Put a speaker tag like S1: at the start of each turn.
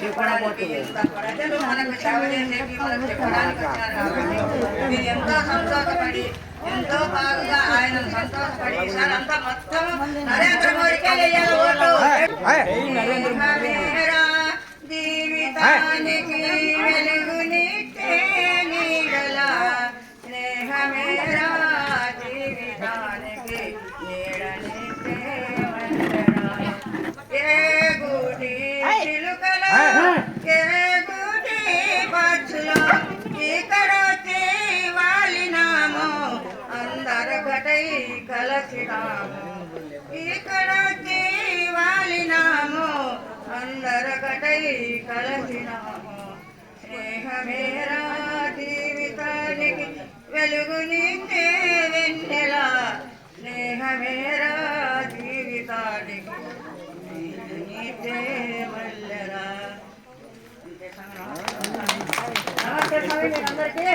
S1: చెప్పడానికి ఇంత ప్రజలు మనకు సేవ చేసేకి మనకు చెప్పడానికి వచ్చారు కాబట్టి మీరు ఎంతో సంతోషపడి ఎంతో బాగా ఆయన సంతోషపడి ఈసారి అంతా మొత్తం నరేంద్ర మోడీకే వేయాలి ఓటు. స్నేహమేరా జీవితానికి వెలుగునిచ్చే నీడలా స్నేహమేరా జీవితానికి నీడనిచ్చే వందనా. ఏ గూటి చిలుకలో, కలసినాము. ఇక్కడొచ్చి వాలినాము. అందరొకటై కలసినాము. స్నేహమేరా జీవితానికి వెలుగునిచ్చే వెన్నెలా. స్నేహమేరా జీవితానికి వెలుగునిచ్చే నమస్తే స్వామి మీరందరికీ